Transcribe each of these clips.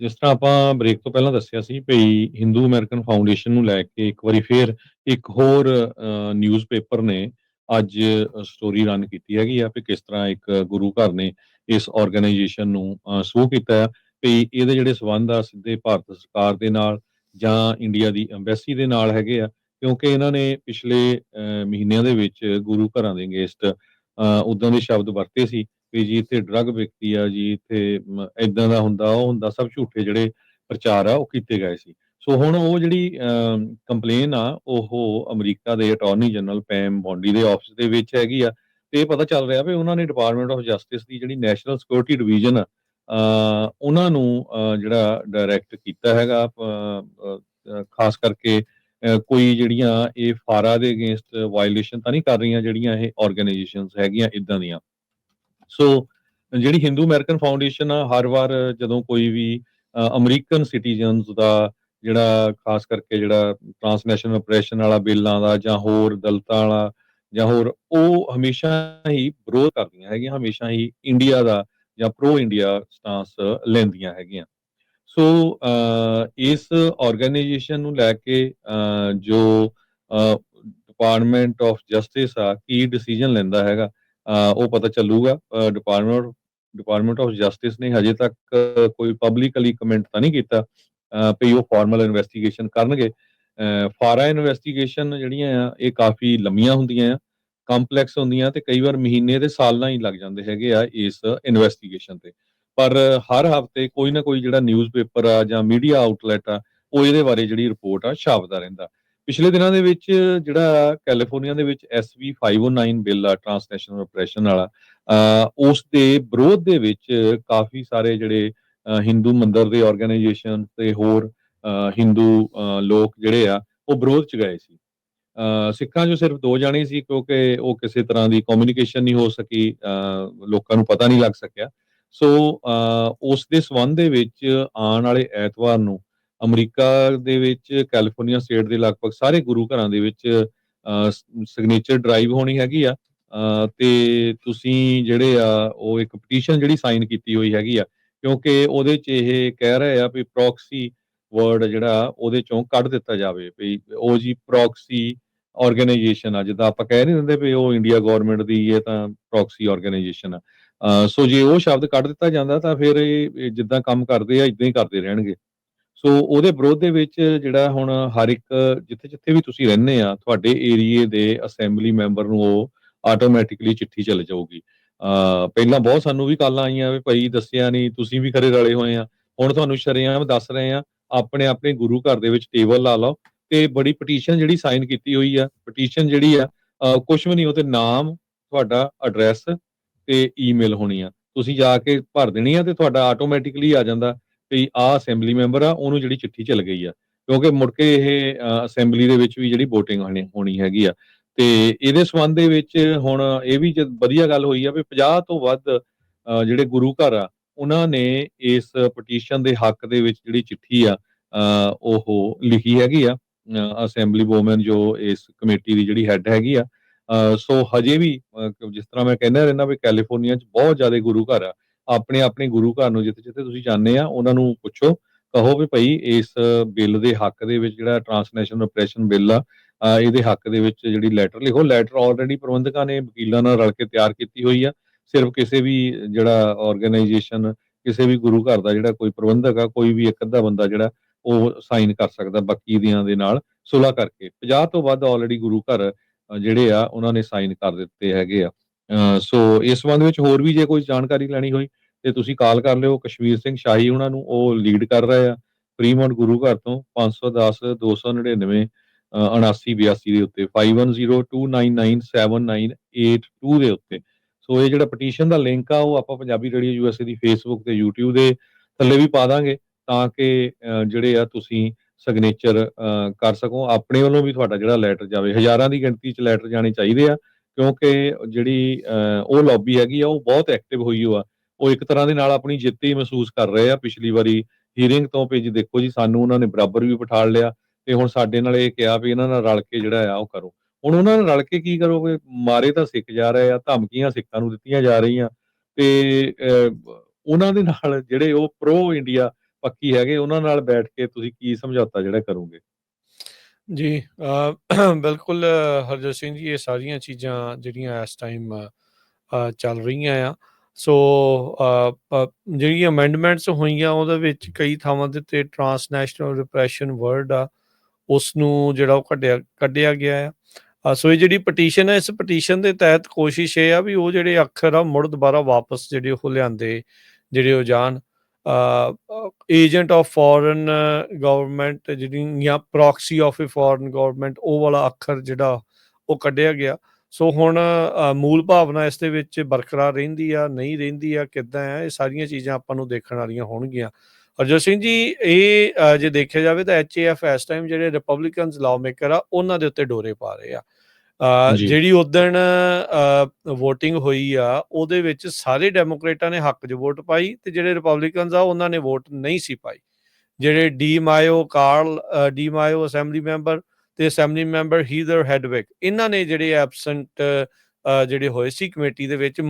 ਜਿਸ ਤਰ੍ਹਾਂ ਆਪਾਂ ਬ੍ਰੇਕ ਤੋਂ ਪਹਿਲਾਂ ਦੱਸਿਆ ਸੀ ਭਈ ਹਿੰਦੂ ਅਮਰੀਕਨ ਫਾਊਂਡੇਸ਼ਨ ਨੂੰ ਲੈ ਕੇ ਇੱਕ ਵਾਰੀ ਫੇਰ ਇੱਕ ਹੋਰ ਅ, ਨਿਊਜ਼ਪੇਪਰ ਨੇ ਅੱਜ ਸਟੋਰੀ ਰਨ ਕੀਤੀ ਹੈਗੀ ਆ ਵੀ ਕਿਸ ਤਰ੍ਹਾਂ ਇੱਕ ਗੁਰੂ ਘਰ ਨੇ ਇਸ ਆਰਗੇਨਾਈਜੇਸ਼ਨ ਨੂੰ ਅ, ਸੂਹ ਕੀਤਾ ਹੈ ਵੀ ਇਹਦੇ ਜਿਹੜੇ ਸਬੰਧ ਆ ਸਿੱਧੇ ਭਾਰਤ ਸਰਕਾਰ ਦੇ ਨਾਲ ਜਾਂ ਇੰਡੀਆ ਦੀ ਐਮਬੈਸੀ ਦੇ ਨਾਲ ਹੈਗੇ ਆ ਕਿਉਂਕਿ ਇਹਨਾਂ ਨੇ ਪਿਛਲੇ ਮਹੀਨਿਆਂ ਦੇ ਵਿੱਚ ਗੁਰੂ ਘਰਾਂ ਦੇ ਅਗੇਂਸਟ ਉਦਾਂ ਦੇ ਸ਼ਬਦ ਵਰਤੇ ਸੀ। ਵੀ ਜੀ ਇੱਥੇ ਡਰੱਗ ਵਿਕਦੀ ਆ, ਜੀ ਇੱਥੇ ਇਦਾਂ ਦਾ ਹੁੰਦਾ, ਉਹ ਹੁੰਦਾ, ਸਭ ਝੂਠੇ ਜਿਹੜੇ ਪ੍ਰਚਾਰ ਆ, ਉਹ ਕੀਤੇ ਗਏ ਸੀ। ਸੋ ਹੁਣ ਉਹ ਜਿਹੜੀ ਕੰਪਲੇਨ ਆ, ਉਹ ਅਮਰੀਕਾ ਦੇ ਅਟਾਰਨੀ ਜਨਰਲ ਪੈਮ ਬੌਂਡੀ ਦੇ ਆਫਿਸ ਦੇ ਵਿੱਚ ਹੈਗੀ ਆ। ਤੇ ਇਹ ਪਤਾ ਚੱਲ ਰਿਹਾ ਵੀ ਉਹਨਾਂ ਨੇ ਡਿਪਾਰਟਮੈਂਟ ਆਫ ਜਸਟਿਸ ਦੀ ਜਿਹੜੀ ਨੈਸ਼ਨਲ ਸਿਕਿਉਰਿਟੀ ਡਿਵੀਜ਼ਨ ਆ ਉਹਨਾਂ ਨੂੰ ਜਿਹੜਾ ਡਾਇਰੈਕਟ ਕੀਤਾ ਹੈਗਾ ਖਾਸ ਕਰਕੇ ਕੋਈ ਜਿਹੜੀਆਂ ਇਹ ਫਾਰਾ ਦੇ ਅਗੇਂਸਟ ਵਾਇਲੇਸ਼ਨ ਤਾਂ ਨਹੀਂ ਕਰ ਰਹੀਆਂ ਜਿਹੜੀਆਂ ਇਹ ਆਰਗੇਨਾਈਜੇਸ਼ਨਸ ਹੈਗੀਆਂ ਇਦਾਂ ਦੀਆਂ। ਸੋ ਜਿਹੜੀ ਹਿੰਦੂ ਅਮਰੀਕਨ ਫਾਊਂਡੇਸ਼ਨ ਆ, ਹਰ ਵਾਰ ਜਦੋਂ ਕੋਈ ਵੀ ਅਮਰੀਕਨ ਸਿਟੀਜ਼ਨਸ ਦਾ ਜਿਹੜਾ ਖਾਸ ਕਰਕੇ ਜਿਹੜਾ ਟ੍ਰਾਂਸਨੈਸ਼ਨਲ ਆਪਰੇਸ਼ਨ ਵਾਲਾ ਬਿੱਲਾਂ ਦਾ ਜਾਂ ਹੋਰ ਦਲਤਾਂ ਵਾਲਾ ਜਾਂ ਹੋਰ, ਉਹ ਹਮੇਸ਼ਾ ਹੀ ਵਿਰੋਧ ਕਰਦੀਆਂ ਹੈਗੀਆਂ, ਹਮੇਸ਼ਾ ਹੀ ਇੰਡੀਆ ਦਾ ਜਾਂ ਪ੍ਰੋ ਇੰਡੀਆ ਸਟਾਂਸ ਲੈਂਦੀਆਂ ਹੈਗੀਆਂ। ਸੋ ਇਸ ਆਰਗੇਨਾਈਜੇਸ਼ਨ ਨੂੰ ਲੈ ਕੇ ਜੋ ਡਿਪਾਰਟਮੈਂਟ ਆਫ ਜਸਟਿਸ ਆ, ਕੀ ਡਿਸੀਜਨ ਲੈਂਦਾ ਹੈਗਾ ਉਹ ਪਤਾ ਚੱਲੂਗਾ ਡਿਪਾਰਟਮੈਂਟ ਡਿਪਾਰਟਮੈਂਟ ਆਫ ਜਸਟਿਸ ਨੇ ਹਜੇ ਤੱਕ ਕੋਈ ਪਬਲਿਕਲੀ ਕਮੈਂਟ ਤਾਂ ਨਹੀਂ ਕੀਤਾ ਅ, ਵੀ ਉਹ ਫਾਰਮਲ ਇਨਵੈਸਟੀਗੇਸ਼ਨ ਕਰਨਗੇ। ਫਾਰਾ ਇਨਵੈਸਟੀਗੇਸ਼ਨ ਜਿਹੜੀਆਂ ਆ ਇਹ ਕਾਫੀ ਲੰਮੀਆਂ ਹੁੰਦੀਆਂ ਆ ਕੰਪਲੈਕਸ ਹੁੰਦੀਆਂ ਤੇ ਕਈ ਵਾਰ ਮਹੀਨੇ ਤੇ ਸਾਲਾਂ ਹੀ ਲੱਗ ਜਾਂਦੇ ਹੈਗੇ ਆ ਇਸ ਇਨਵੈਸਟੀਗੇਸ਼ਨ ਤੇ। ਪਰ ਹਰ ਹਫ਼ਤੇ ਕੋਈ ਨਾ ਕੋਈ ਜਿਹੜਾ ਨਿਊਜ਼ਪੇਪਰ ਆ ਜਾਂ ਮੀਡੀਆ ਆਊਟਲੈਟ ਆ ਉਹ ਇਹਦੇ ਬਾਰੇ ਜਿਹੜੀ ਰਿਪੋਰਟ ਆ ਛਾਪਦਾ ਰਹਿੰਦਾ। ਪਿਛਲੇ ਦਿਨਾਂ ਦੇ ਵਿੱਚ ਜਿਹੜਾ ਕੈਲੀਫੋਰਨੀਆ ਦੇ ਵਿੱਚ SV 509 ਬਿੱਲ ਆ, ਟ੍ਰਾਂਸਨੈਸ਼ਨਲ ਆਪਰੇਸ਼ਨ ਵਾਲਾ ਉਸ ਦੇ ਵਿਰੋਧ ਦੇ ਵਿੱਚ ਕਾਫੀ ਸਾਰੇ ਜਿਹੜੇ ਹਿੰਦੂ ਮੰਦਰ ਦੇ ਆਰਗੇਨਾਈਜੇਸ਼ਨ ਤੇ ਹੋਰ ਹਿੰਦੂ ਲੋਕ ਜਿਹੜੇ ਆ, ਉਹ ਵਿਰੋਧ ਚ ਗਏ ਸੀ। ਸਿੱਖਾਂ 'ਚੋਂ ਸਿਰਫ ਦੋ ਜਾਣੇ ਸੀ ਕਿਉਂਕਿ ਉਹ ਕਿਸੇ ਤਰ੍ਹਾਂ ਦੀ ਕਮਿਊਨੀਕੇਸ਼ਨ ਨਹੀਂ ਹੋ ਸਕੀ ਲੋਕਾਂ ਨੂੰ ਪਤਾ ਨਹੀਂ ਲੱਗ ਸਕਿਆ। ਸੋ ਉਸ ਦੇ ਸਬੰਧ ਦੇ ਵਿੱਚ ਆਉਣ ਵਾਲੇ ਐਤਵਾਰ ਨੂੰ ਅਮਰੀਕਾ ਦੇ ਵਿੱਚ, ਕੈਲੀਫੋਰਨੀਆ ਸਟੇਟ ਦੇ ਲਗਭਗ ਸਾਰੇ ਗੁਰੂ ਘਰਾਂ ਦੇ ਵਿੱਚ ਸਿਗਨੇਚਰ ਡਰਾਈਵ ਹੋਣੀ ਹੈਗੀ ਆ। ਤੇ ਤੁਸੀਂ ਜਿਹੜੇ ਆ, ਉਹ ਇੱਕ ਪਟੀਸ਼ਨ ਜਿਹੜੀ ਸਾਈਨ ਕੀਤੀ ਹੋਈ ਹੈਗੀ ਆ, ਕਿਉਂਕਿ ਉਹਦੇ 'ਚ ਇਹ ਕਹਿ ਰਹੇ ਆ ਵੀ ਪ੍ਰੋਕਸੀ ਵਰਡ ਜਿਹੜਾ ਉਹਦੇ ਚੋਂ ਕੱਢ ਦਿੱਤਾ ਜਾਵੇ ਵੀ ਉਹ ਜੀ ਪ੍ਰੋਕਸੀ ਆਰਗੇਨਾਈਜੇਸ਼ਨ ਆ। ਜਿੱਦਾਂ ਆਪਾਂ ਕਹਿ ਨਹੀਂ ਦਿੰਦੇ ਵੀ ਉਹ ਇੰਡੀਆ ਗਵਰਨਮੈਂਟ ਦੀ ਇਹ ਤਾਂ ਪ੍ਰੋਕਸੀ ਆਰਗੇਨਾਈਜੇਸ਼ਨ ਆ। ਸੋ ਜੇ ਉਹ ਸ਼ਬਦ ਕੱਢ ਦਿੱਤਾ ਜਾਂਦਾ ਤਾਂ ਫਿਰ ਇਹ ਇਹ ਜਿੱਦਾਂ ਕੰਮ ਕਰਦੇ ਆ ਇਦਾਂ ਹੀ ਕਰਦੇ ਰਹਿਣਗੇ। ਸੋ ਉਹਦੇ ਵਿਰੋਧ ਦੇ ਵਿੱਚ ਜਿਹੜਾ ਹੁਣ ਹਰ ਇੱਕ ਜਿੱਥੇ ਜਿੱਥੇ ਵੀ ਤੁਸੀਂ ਰਹਿੰਦੇ ਆ, ਤੁਹਾਡੇ ਏਰੀਏ ਦੇ ਅਸੈਂਬਲੀ ਮੈਂਬਰ ਨੂੰ ਉਹ ਆਟੋਮੈਟਿਕਲੀ ਚਿੱਠੀ ਚੱਲ ਜਾਊਗੀ। ਪਹਿਲਾਂ ਬਹੁਤ ਸਾਨੂੰ ਵੀ ਕਾਲਾਂ ਆਈਆਂ ਵੀ ਭਾਈ ਦੱਸਿਆ ਨਹੀਂ ਤੁਸੀਂ ਵੀ ਖਰੇ ਰਲੇ ਹੋਏ ਆ। ਹੁਣ ਤੁਹਾਨੂੰ ਸ਼ਰੇਆਮ ਦੱਸ ਰਹੇ ਆ, ਆਪਣੇ ਆਪਣੇ ਗੁਰੂ ਘਰ ਦੇ ਵਿੱਚ ਟੇਬਲ ਲਾ ਲਓ ਤੇ ਬੜੀ ਪਟੀਸ਼ਨ ਜਿਹੜੀ ਸਾਈਨ ਕੀਤੀ ਹੋਈ ਆ ਪਟੀਸ਼ਨ ਜਿਹੜੀ ਆ ਕੁਝ ਵੀ ਨਹੀਂ ਉਹ ਤੇ ਨਾਮ, ਤੁਹਾਡਾ ਐਡਰੈਸ ਤੇ ਈਮੇਲ ਹੋਣੀ ਆ। ਤੁਸੀਂ ਜਾ ਕੇ ਭਰ ਦੇਣੀ ਆ ਤੇ ਤੁਹਾਡਾ ਆਟੋਮੈਟਿਕਲੀ ਆ ਜਾਂਦਾ। ਵੀ ਆ ਅਸੈਂਬਲੀ ਮੈਂਬਰ ਆ, ਉਹਨੂੰ ਜਿਹੜੀ ਚਿੱਠੀ ਚੱਲ ਗਈ ਆ। ਕਿਉਂਕਿ ਮੁੜ ਕੇ ਇਹ ਅਸੈਂਬਲੀ ਦੇ ਵਿੱਚ ਵੀ ਜਿਹੜੀ VOTING ਹੋਣੀ ਹੈਗੀ ਆ। ਤੇ ਇਹਦੇ ਸੰਬੰਧ ਦੇ ਵਿੱਚ ਹੁਣ ਇਹ ਵੀ ਵਧੀਆ ਗੱਲ ਹੋਈ ਆ ਵੀ 50 ਤੋਂ ਵੱਧ ਜਿਹੜੇ ਗੁਰੂ ਘਰ ਆ, ਉਹਨਾਂ ਨੇ ਇਸ ਪਟੀਸ਼ਨ ਦੇ ਹੱਕ ਦੇ ਵਿੱਚ ਜਿਹੜੀ ਚਿੱਠੀ ਆ ਉਹ ਲਿਖੀ ਹੈਗੀ ਆ। ਅਸੈਂਬਲੀ ਵੂਮਨ ਜੋ ਇਸ ਕਮੇਟੀ ਦੀ ਜਿਹੜੀ ਹੈੱਡ ਹੈਗੀ ਆ। ਸੋ ਹਜੇ ਵੀ ਜਿਸ ਤਰ੍ਹਾਂ ਮੈਂ ਕਹਿੰਦਾ ਰਹਿੰਦਾ ਵੀ ਕੈਲੀਫੋਰਨੀਆ 'ਚ ਬਹੁਤ ਜ਼ਿਆਦਾ ਗੁਰੂ ਘਰ ਆ। ਆਪਣੇ ਆਪਣੇ ਗੁਰੂ ਘਰ ਨੂੰ ਜਿੱਥੇ ਜਿੱਥੇ ਤੁਸੀਂ ਜਾਂਦੇ ਆ, ਉਹਨਾਂ ਨੂੰ ਪੁੱਛੋ, ਕਹੋ ਵੀ ਭਾਈ ਇਸ ਬਿੱਲ ਦੇ ਹੱਕ ਦੇ ਵਿੱਚ ਜਿਹੜਾ ਟ੍ਰਾਂਸਨੈਸ਼ਨਲ ਆਪਰੇਸ਼ਨ ਬਿੱਲ ਆ ਇਹਦੇ ਹੱਕ ਦੇ ਵਿੱਚ ਜਿਹੜੀ ਲੈਟਰ ਲਿਖੋ ਲੈਟਰ ਆਲਰੇਡੀ ਪ੍ਰਬੰਧਕਾਂ ਨੇ ਵਕੀਲਾਂ ਨਾਲ ਰਲ ਕੇ ਤਿਆਰ ਕੀਤੀ ਹੋਈ ਆ। ਸਿਰਫ ਕਿਸੇ ਵੀ ਜਿਹੜਾ ਆਰਗੇਨਾਈਜੇਸ਼ਨ ਕਿਸੇ ਵੀ ਗੁਰੂ ਘਰ ਦਾ ਜਿਹੜਾ ਕੋਈ ਪ੍ਰਬੰਧਕ ਆ, ਕੋਈ ਵੀ ਇੱਕ ਅੱਧਾ ਬੰਦਾ ਜਿਹੜਾ, ਉਹ ਸਾਈਨ ਕਰ ਸਕਦਾ ਬਾਕੀ ਦੀਆਂ ਦੇ ਨਾਲ ਸੁਲਾ ਕਰਕੇ। 50 ਤੋਂ ਵੱਧ ਆਲਰੇਡੀ ਗੁਰੂ ਘਰ ਜਿਹੜੇ ਆ, ਉਹਨਾਂ ਨੇ ਸਾਈਨ ਕਰ ਦਿੱਤੇ ਹੈਗੇ ਆ। ਸੋ ਇਸ ਸੰਬੰਧ ਵਿੱਚ ਹੋਰ ਵੀ ਜੇ ਕੋਈ ਜਾਣਕਾਰੀ ਲੈਣੀ ਹੋਈ ਤੇ ਤੁਸੀਂ ਕਾਲ ਕਰ ਲਿਓ ਕਸ਼ਮੀਰ ਸਿੰਘ ਸ਼ਾਹੀ ਉਹਨਾਂ ਨੂੰ ਉਹ ਲੀਡ ਕਰ ਰਹੇ ਆ ਫਰੀਮੌਂਟ ਗੁਰੂ ਘਰ ਤੋਂ 510 299 7982 ਦੇ ਉੱਤੇ 5102997982 ਦੇ ਉੱਤੇ। ਸੋ ਇਹ ਜਿਹੜਾ ਪਟੀਸ਼ਨ ਦਾ ਲਿੰਕ ਆ ਉਹ ਆਪਾਂ ਪੰਜਾਬੀ ਰੇਡੀਓ ਯੂਐਸਏ ਦੀ ਫੇਸਬੁੱਕ ਤੇ YouTube ਦੇ ਥੱਲੇ ਵੀ ਪਾ ਦਾਂਗੇ ਤਾਂ ਕਿ ਜਿਹੜੇ ਆ ਤੁਸੀਂ ਸਿਗਨੇਚਰ ਕਰ ਸਕੋ। ਆਪਣੇ ਵੱਲੋਂ ਵੀ ਤੁਹਾਡਾ ਜਿਹੜਾ ਲੈਟਰ ਜਾਵੇ ਹਜ਼ਾਰਾਂ ਦੀ ਗਿਣਤੀ 'ਚ ਲੈਟਰ ਜਾਣੇ ਚਾਹੀਦੇ ਆ ਕਿਉਂਕਿ ਜਿਹੜੀ ਅ, ਉਹ ਲੌਬੀ ਹੈਗੀ ਆ ਉਹ ਬਹੁਤ ਐਕਟਿਵ ਹੋਈ ਹੋਆ ਉਹ ਇੱਕ ਤਰ੍ਹਾਂ ਦੇ ਨਾਲ ਆਪਣੀ ਜਿੱਤ ਹੀ ਮਹਿਸੂਸ ਕਰ ਰਹੇ ਆ। ਪਿਛਲੀ ਵਾਰੀ ਹੀਰਿੰਗ ਤੋਂ ਵੀ ਦੇਖੋ ਜੀ ਸਾਨੂੰ ਉਹਨਾਂ ਨੇ ਬਰਾਬਰ ਵੀ ਬਿਠਾ ਲਿਆ ਤੇ ਹੁਣ ਸਾਡੇ ਨਾਲ ਇਹ ਕਿਹਾ ਵੀ ਇਹਨਾਂ ਨਾਲ ਰਲ ਕੇ ਜਿਹੜਾ ਆ ਉਹ ਕਰੋ। ਹੁਣ ਉਹਨਾਂ ਨਾਲ ਰਲ ਕੇ ਕੀ ਕਰੋਗੇ? ਮਾਰੇ ਤਾਂ ਸਿੱਖ ਜਾ ਰਹੇ ਆ ਧਮਕੀਆਂ ਸਿੱਖਾਂ ਨੂੰ ਦਿੱਤੀਆਂ ਜਾ ਰਹੀਆਂ ਤੇ ਉਹਨਾਂ ਦੇ ਨਾਲ ਜਿਹੜੇ ਉਹ ਪ੍ਰੋ ਇੰਡੀਆ ਪੱਕੀ ਹੈਗੇ ਉਹਨਾਂ ਨਾਲ ਬੈਠ ਕੇ ਤੁਸੀਂ ਕੀ ਸਮਝੌਤਾ ਜਿਹੜਾ ਕਰੋਗੇ? ਜੀ ਅ, ਬਿਲਕੁਲ ਹਰਜੋਤ ਸਿੰਘ ਜੀ ਇਹ ਸਾਰੀਆਂ ਚੀਜ਼ਾਂ ਜਿਹੜੀਆਂ ਇਸ ਟਾਈਮ ਚੱਲ ਰਹੀਆਂ ਆ। ਸੋ ਅ, uh, uh, ਜਿਹੜੀਆਂ ਅਮੈਂਡਮੈਂਟਸ ਹੋਈਆਂ ਉਹਦੇ ਵਿੱਚ ਕਈ ਥਾਵਾਂ ਦੇ ਉੱਤੇ ਟਰਾਂਸਨੈਸ਼ਨਲ ਰਿਪਰੈਸ਼ਨ ਵਰਡ ਆ ਉਸ ਨੂੰ ਜਿਹੜਾ ਉਹ ਕੱਢਿਆ ਕੱਢਿਆ ਗਿਆ ਆ। ਸੋ ਇਹ ਜਿਹੜੀ ਪਟੀਸ਼ਨ ਹੈ ਇਸ ਪਟੀਸ਼ਨ ਦੇ ਤਹਿਤ ਕੋਸ਼ਿਸ਼ ਇਹ ਆ ਵੀ ਉਹ ਜਿਹੜੇ ਅੱਖਰ ਆ ਮੁੜ ਦੁਬਾਰਾ ਵਾਪਸ ਜਿਹੜੇ ਉਹ ਲਿਆਂਦੇ ਜਿਹੜੇ ਉਹ ਜਾਣ। ਏਜੰਟ ਆਫ ਫੋਰਨ ਗਵਰਨਮੈਂਟ ਜਿਹੜੀ ਜਾਂ proxy of a foreign government ਉਹ ਵਾਲਾ ਅੱਖਰ ਜਿਹੜਾ ਉਹ ਕੱਢਿਆ ਗਿਆ। ਸੋ ਹੁਣ ਮੂਲ ਭਾਵਨਾ ਇਸ ਦੇ ਵਿੱਚ ਬਰਕਰਾਰ ਰਹਿੰਦੀ ਆ ਨਹੀਂ ਰਹਿੰਦੀ ਆ ਕਿੱਦਾਂ ਆ ਇਹ ਸਾਰੀਆਂ ਚੀਜ਼ਾਂ ਆਪਾਂ ਨੂੰ ਦੇਖਣ ਵਾਲੀਆਂ ਹੋਣਗੀਆਂ। ਹਰਜੋਤ ਸਿੰਘ ਜੀ ਇਹ ਜੇ ਦੇਖਿਆ ਜਾਵੇ ਤਾਂ ਐਚਏਐਫ ਇਸ ਟਾਈਮ ਜਿਹੜੇ ਰਿਪਬਲਿਕਨਸ ਲਾਅ ਮੇਕਰ ਆ ਉਹਨਾਂ ਦੇ ਉੱਤੇ ਡੋਰੇ ਪਾ ਰਹੇ ਆ। ਜਿਹੜੀ ਉਦਣ VOTING ਹੋਈ ਆ ਉਹਦੇ ਵਿੱਚ ਸਾਰੇ ਡੈਮੋਕ੍ਰੇਟਾਂ ਨੇ ਹੱਕ 'ਚ ਵੋਟ ਪਾਈ ਤੇ ਜਿਹੜੇ ਰਿਪਬਲਿਕਨਸ ਆ ਉਹਨਾਂ ਨੇ ਵੋਟ ਨਹੀਂ ਸੀ ਪਾਈ। ਜਿਹੜੇ DeMaio Carl DeMaio assembly member ਤੇ ਅਸੈਂਬਲੀ ਮੈਂਬਰ ਹੀਦਰ ਹੈਡਵਿਕ ਇਹਨਾਂ ਨੇ ਜਿਹੜੇ ਐਬਸੈਂਟ ਜਿਹੜੇ ਹੋਏ ਸੀ ਕਮੇਟੀ ਦੇ ਵਿੱਚ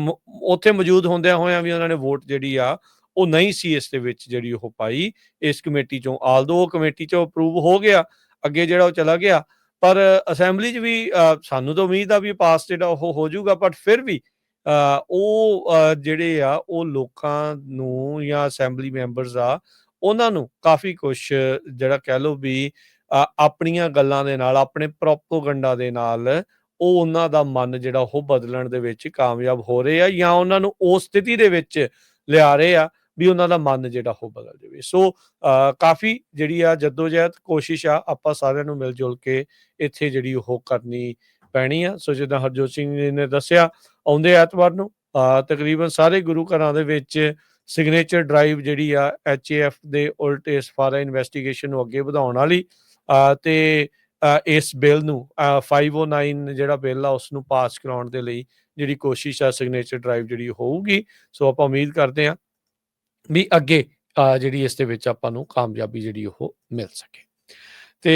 ਉੱਥੇ ਮੌਜੂਦ ਹੁੰਦਿਆਂ ਹੋਇਆਂ ਵੀ ਉਹਨਾਂ ਨੇ ਵੋਟ ਜਿਹੜੀ ਆ ਉਹ ਨਹੀਂ ਸੀ ਇਸ ਦੇ ਵਿੱਚ ਜਿਹੜੀ ਉਹ ਪਾਈ। ਇਸ ਕਮੇਟੀ ਚੋਂ ਆਲਦੋ ਉਹ ਕਮੇਟੀ ਚੋਂ ਅਪਰੂਵ ਹੋ ਗਿਆ ਅੱਗੇ ਜਿਹੜਾ ਉਹ ਚਲਾ ਗਿਆ ਪਰ ਅਸੈਂਬਲੀ 'ਚ ਵੀ ਅ, ਸਾਨੂੰ ਤਾਂ ਉਮੀਦ ਆ ਵੀ ਪਾਸ ਜਿਹੜਾ ਉਹ ਹੋ ਜਾਊਗਾ ਬਟ ਫਿਰ ਵੀ ਅ, ਉਹ ਜਿਹੜੇ ਆ ਉਹ ਲੋਕਾਂ ਨੂੰ ਜਾਂ ਅਸੈਂਬਲੀ ਮੈਂਬਰਸ ਆ ਉਹਨਾਂ ਨੂੰ ਕਾਫੀ ਕੁਝ ਜਿਹੜਾ ਕਹਿ ਲਓ ਵੀ ਆਪਣੀਆਂ ਗੱਲਾਂ ਦੇ ਨਾਲ, ਆਪਣੇ ਪ੍ਰੋਪੋਗੰਡਾ ਦੇ ਨਾਲ ਉਹ ਉਹਨਾਂ ਦਾ ਮਨ ਜਿਹੜਾ ਉਹ ਬਦਲਣ ਦੇ ਵਿੱਚ ਕਾਮਯਾਬ ਹੋ ਰਹੇ ਆ ਜਾਂ ਉਹਨਾਂ ਨੂੰ ਉਸ ਸਥਿਤੀ ਦੇ ਵਿੱਚ ਲਿਆ ਰਹੇ ਆ ਵੀ ਉਹਨਾਂ ਦਾ ਮਨ ਜਿਹੜਾ ਉਹ ਬਦਲ ਜਾਵੇ। ਸੋ ਕਾਫੀ ਜਿਹੜੀ ਆ ਜਦੋਜਹਿਦ ਕੋਸ਼ਿਸ਼ ਆ, ਆਪਾਂ ਸਾਰਿਆਂ ਨੂੰ ਮਿਲ ਜੁਲ ਕੇ ਇੱਥੇ ਜਿਹੜੀ ਉਹ ਕਰਨੀ ਪੈਣੀ ਆ। ਸੋ, ਜਿੱਦਾਂ ਹਰਜੋਤ ਸਿੰਘ ਜੀ ਨੇ ਦੱਸਿਆ, ਆਉਂਦੇ ਐਤਵਾਰ ਨੂੰ ਤਕਰੀਬਨ ਸਾਰੇ ਗੁਰੂ ਘਰਾਂ ਦੇ ਵਿੱਚ ਸਿਗਨੇਚਰ ਡਰਾਈਵ ਜਿਹੜੀ ਆ ਐਚਏਐਫ ਦੇ ਉਲਟ ਇਸ ਫਾਰਾ ਇਨਵੈਸਟੀਗੇਸ਼ਨ ਨੂੰ ਅੱਗੇ ਵਧਾਉਣ ਵਾਲੀ ਤੇ ਇਸ ਬਿੱਲ ਨੂੰ ਅ, 509 ਜਿਹੜਾ ਬਿੱਲ ਆ ਉਸ ਨੂੰ ਪਾਸ ਕਰਾਉਣ ਦੇ ਲਈ ਜਿਹੜੀ ਕੋਸ਼ਿਸ਼ ਆ ਸਿਗਨੇਚਰ ਡਰਾਈਵ ਜਿਹੜੀ ਹੋਊਗੀ। ਸੋ ਆਪਾਂ ਉਮੀਦ ਕਰਦੇ ਹਾਂ ਵੀ ਅੱਗੇ ਜਿਹੜੀ ਇਸ ਦੇ ਵਿੱਚ ਆਪਾਂ ਨੂੰ ਕਾਮਯਾਬੀ ਜਿਹੜੀ ਉਹ ਮਿਲ ਸਕੇ। ਤੇ